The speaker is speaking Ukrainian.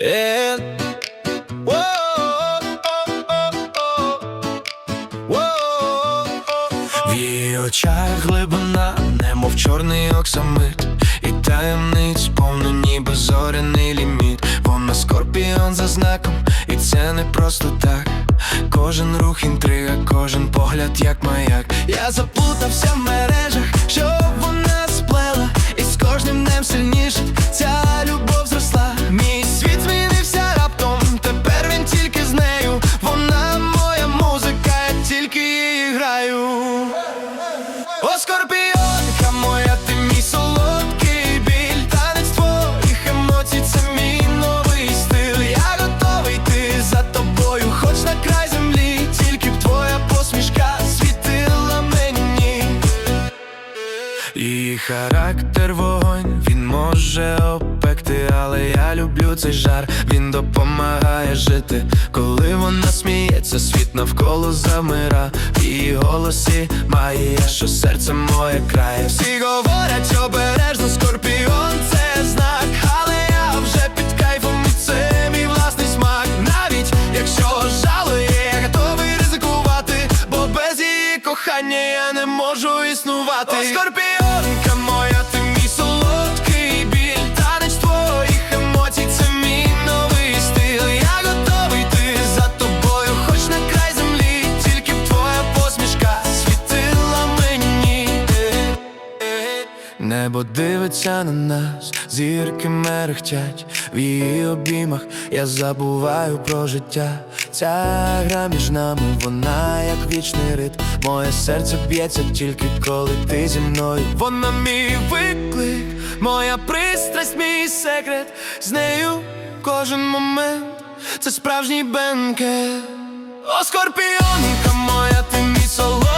And в її очах глибина, немов чорний оксамит, і таємниць повно, ніби зоряний ліміт. Вона скорпіон за знаком, і це не просто так. Кожен рух інтрига, кожен погляд, як маяк. Я заплутався в мережах, що Її характер вогонь, він може опекти, але я люблю цей жар, він допомагає жити. Коли вона сміється, світ навколо замира. В її голосі має, що серце моє крає. Всі говорять обережно, скорпіон це знак, але я вже під кайфом, і це мій власний смак. Навіть якщо жалує, я готовий ризикувати, бо без її кохання я не можу існувати. О, скорпіонка Небо дивиться на нас, зірки мерехтять в її обіймах. Я забуваю про життя. Ця гра між нами, вона як вічний ритм. Моє серце б'ється тільки коли ти зі мною. Вона мій виклик, моя пристрасть, мій секрет. З нею кожен момент це справжній бенкет. О, скорпіонка моя, ти мій солодкий